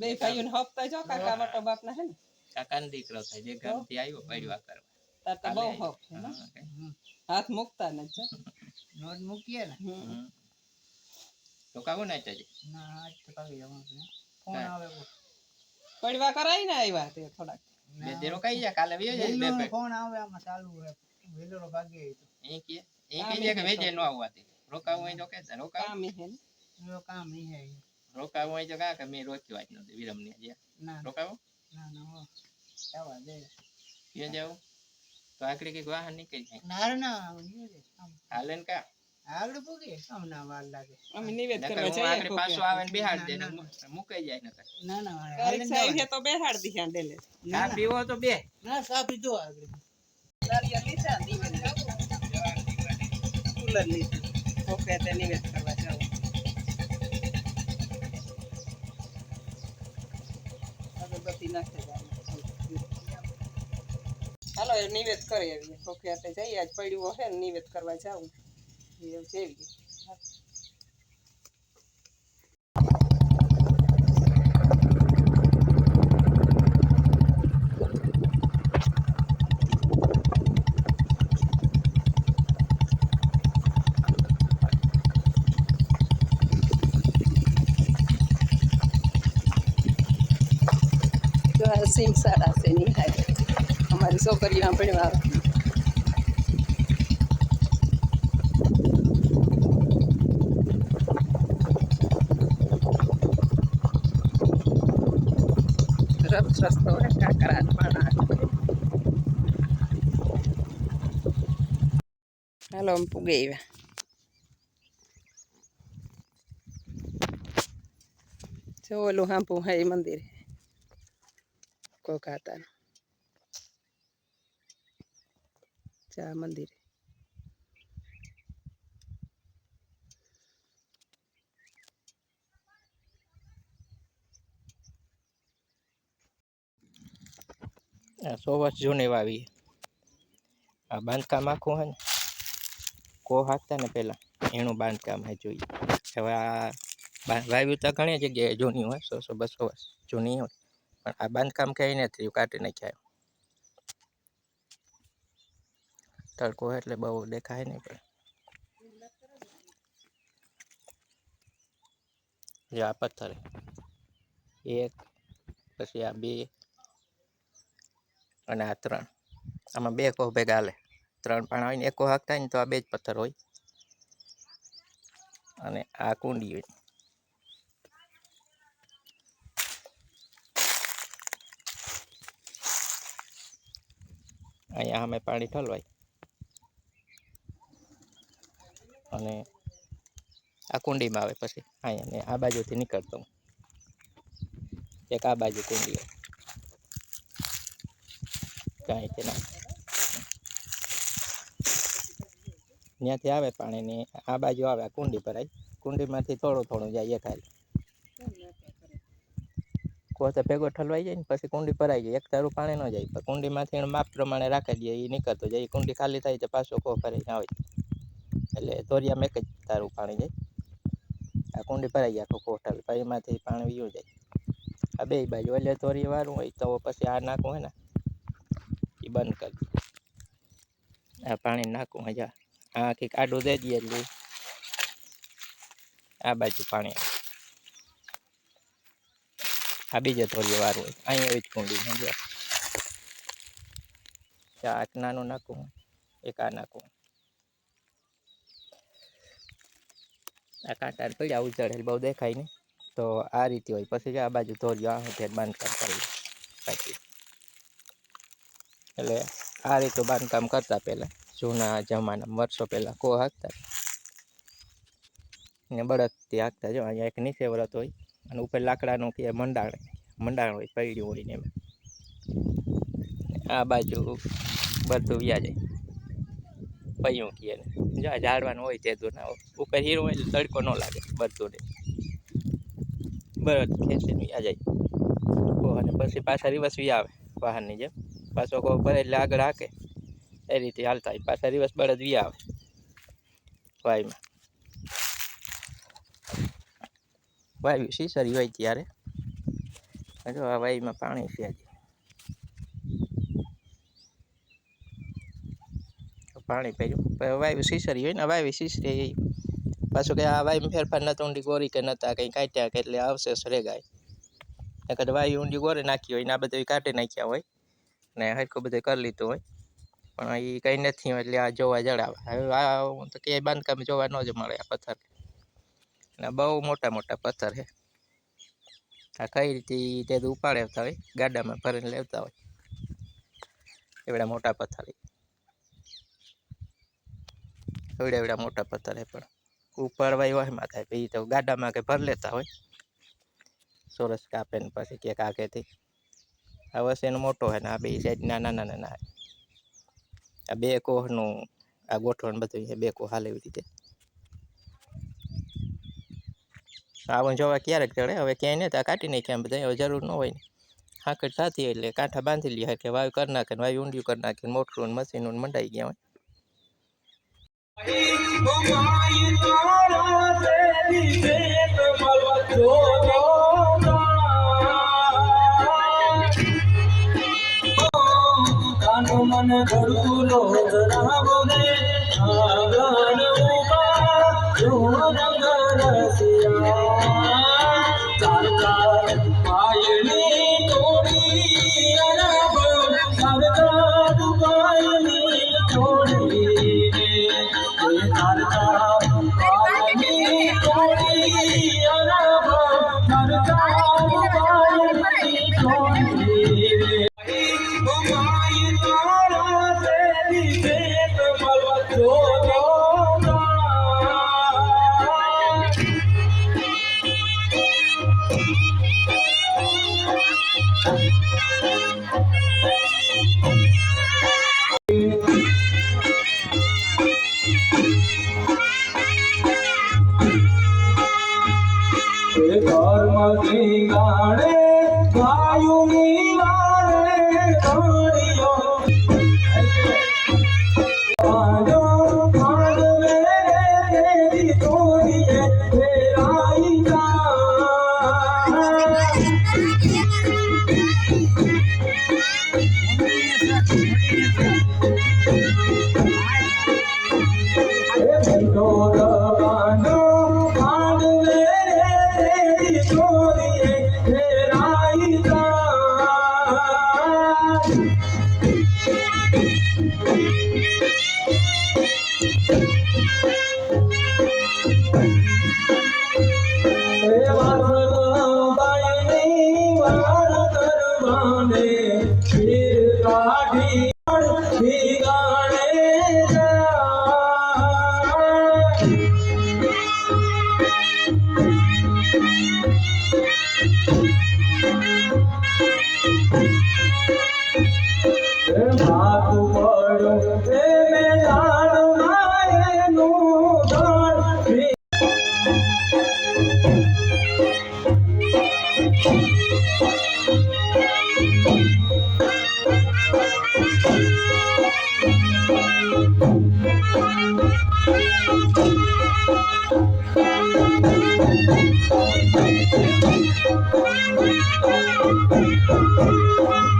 બે ભાઈઓને હપ્તા જો કાકા મોટો બાપના હે ને. કાકાનો દીકરો થાય જે ગામથી આવ્યો પડવા કરવા. તાર તો બહુ હપ હા. હાથ મૂકતા નથી જો. નોટ મૂકીએ ને. તો હમ. ના ને ના આજ તો કાઢી જવાનું ફોન આવે પડવા કરાઈ ને આવ્યા તે થોડાક. બે દેરો કઈ જા કાલે વયો જાય બે ફોન આવે આમાં ચાલુ છે વેલો ભાગીએ તો. એ કે એ કહીએ કે વેજે નો આવવાતી રોકાવું એ જો કે રોકાવું. કામ હે ને. એવો હે રોકાવું હોય તો કા કે મેં રોક્યું આજ નથી વિરમ ને આજે રોકાવું? ના ના હો. જવા દે. ક્યાં જાવું તો આકડી કંઈક વાહન નીકળી જાય. ના ના ઈ રે, આમ હાલે ને કા? આગળ પૂગીએ આમ વાર લાગે. અમે નિવેદ કરવા જઈએ આકડી પાછો આવે ને બેહાડ દે ને ના, ના. મુ- મુકાઈ જાય નકર. ના ના વાળા, સાહેબ છે તો બેહાડ દીધા ડેલે ચા પીવો તો બે. ના સા પીધો આગળ. નારિયેળ લીધા નિવેદ કુલર લીધું. ઓકે તે નિવેદ કરવા. હાલો નિવેદ કરી આવીએ. ઓકે જઈએ આજ પડ્યું હશે નિવેદ કરવા જાવું એવું જેવી જો આ સિંગ સાડા છે નિહાય અમારી છોકરીઓ ભણવા આવે રસ રસ્તો હે કાકરા માણા હાલો અમે પૂગે આવ્યા જો ઓલું હાંપું હે ઈ મંદિર કોકાતા ચા મંદિર આ સો વર્ષ જૂની વાવી આ બાંધકામ આખું હે ને? કો હાંકતા ને પેલા એનું બાંધકામ હે જોઈએ. હવે આ બા- વાવ્યું તો ઘણી જગ્યાએ જૂની હોય, સો સો બસો વર્ષ જૂની હોય. પણ આ બાંધકામ ક્યાંય નથી થયું કાઢી નાખ્યા તડકો એટલે બહુ દેખાય નહીં પણ. જે આ પથ્થર. એક, પછી આ બે અને આ ત્રણ. આમાં બે કોહ ભેગા હાલે. ત્રણ પાણા હોય ને એક કોહ હાંકતા હોય ને તો આ બે જ પથ્થર હોય. અને આ કુંડી હોય. અહીંયા અમે પાણી ઠલવાય. અને આ કુંડીમાં આવે પછી. અહીંયા આ બાજુથી નીકળતો હું. એક આ બાજુ કુંડી હોય. કાંઈ કે ના. ત્યાંથી આવે પાણી ને આ બાજુ આવે, આ કુંડી ભરાય. કુંડીમાંથી થોડું થોડું જાય એક કોતે ભેગો ઠલવાઈ જાય ને પછી કુંડી ભરાઈ જાય. એક તારું પાણી ન જાય, પણ કુંડીમાંથી એને માપ પ્રમાણે રાખી દે એ નીકળતો જાય. એ કુંડી ખાલી થાય તો પાછો કો ભરાઈને આવે એટલે ધોરિયામાં એક જ તારું પાણી જાય. આ કુંડી ભરાઈ જાય, આખો કોઠલ પછી એમાંથી પાણી વીયું જાય. આ બે બાજુ, એટલે ધોરી વાળું હોય, તો પછી આ નાખું હોય ને એ બંધ કરી. આ પાણી નાખું હજા આ આખી આડું દઈ દઈએ એટલે આ બાજુ પાણી. આ બીજે થોડી વાર હોય. અહીંયા એવી જ કુંડી સમજો એક નાનું નાખું એક આ નાખું આ કાંટા પડ્યા ઉજળેલ બહુ દેખાય નહીં. તો આ રીતે હોય. પછી આ બાજુ ધોર્યો આ સુધી બાંધકામ કરી પછી એટલે આ રીતે બાંધકામ કરતા પહેલાં, જૂના જમાના વર્ષો પહેલાં, કો હાંકતા. ને બળદથી હાંકતા. જો અહીંયા એક નીચે વળત હોય અને ઉપર લાકડાનું કે મંડાણ મંડાણ હોય પડ્યું હોય ને એમ. આ બાજુ બધું વ્યા પૈયું કીએ ને જો ઝાડવાનું હોય તે દૂર ના ઉપર હીરો હોય તડકો ન લાગે બધું ને બળદ ખેંચીને વ્યા જાય અને પછી પાછા રિવર્સ વી આવે વાહનની જેમ. પાછો કહો ભરે એટલે આગળ હાકે. એ રીતે હાલતા પાછા રિવર્સ બળદ વી આવે. વાયમાં. વાયુ સીસરી હોય ત્યારે. જો આ વાયુમાં પાણી છે હજી. પાણી પહેર્યું વાયુ સીસરી હોય ને, વાયુ સીસરી પાછું કે આ વાયુમાં ફેરફાર નતો, ઊંડી ગોરી કે નતા, કંઈ કાઢ્યા કે એટલે આવશે, સરેગાય. ગાય નકર વાયુ ઊંડી ગોરી નાખી હોય ને, આ બધું કાઢી નાખ્યા હોય. ને હરખું બધું કરી લીધું હોય. પણ એ કંઈ નથી, એટલે આ જોવા જડાવે. હવે આ તો ક્યાંય બાંધકામ જોવા ન જ મળે આ પથ્થર ને બહુ મોટા મોટા પથ્થર છે. આ કઈ રીતે તે ઉપાડે આવતા હોય, ગાડામાં ભરીને લેતા હોય. એવડા મોટા પથ્થર એવડા એવડા મોટા પથ્થર હે પણ. ઉપાડવા એમાં થાય, પછી તો ગાડામાં કે ભર લેતા હોય. સોરસ કાપે ને પછી ક્યાંક આગેથી આ વસ એનો મોટો છે ને, આ બે સાઈડ નાના નાના નાના. આ બે કોહનું, આ ગોઠવણ બધું બે કોહ હાલ એવી રીતે. આવું જોવા ક્યારેક ચડે હવે ક્યાંય નહીં ત્યાં કાઢી નાખ્યા એમ બધા જરૂર ન હોય ને હાંકડ થતી એટલે કાંઠા બાંધી લે કે વાયુ કરી નાખે ને વાયુ ઊંડિયું કરી નાખે મોટરું ને મશીનું મંડાઈ ગયા હોય મન કર્મથી ગાણે ગાયુની વારે Música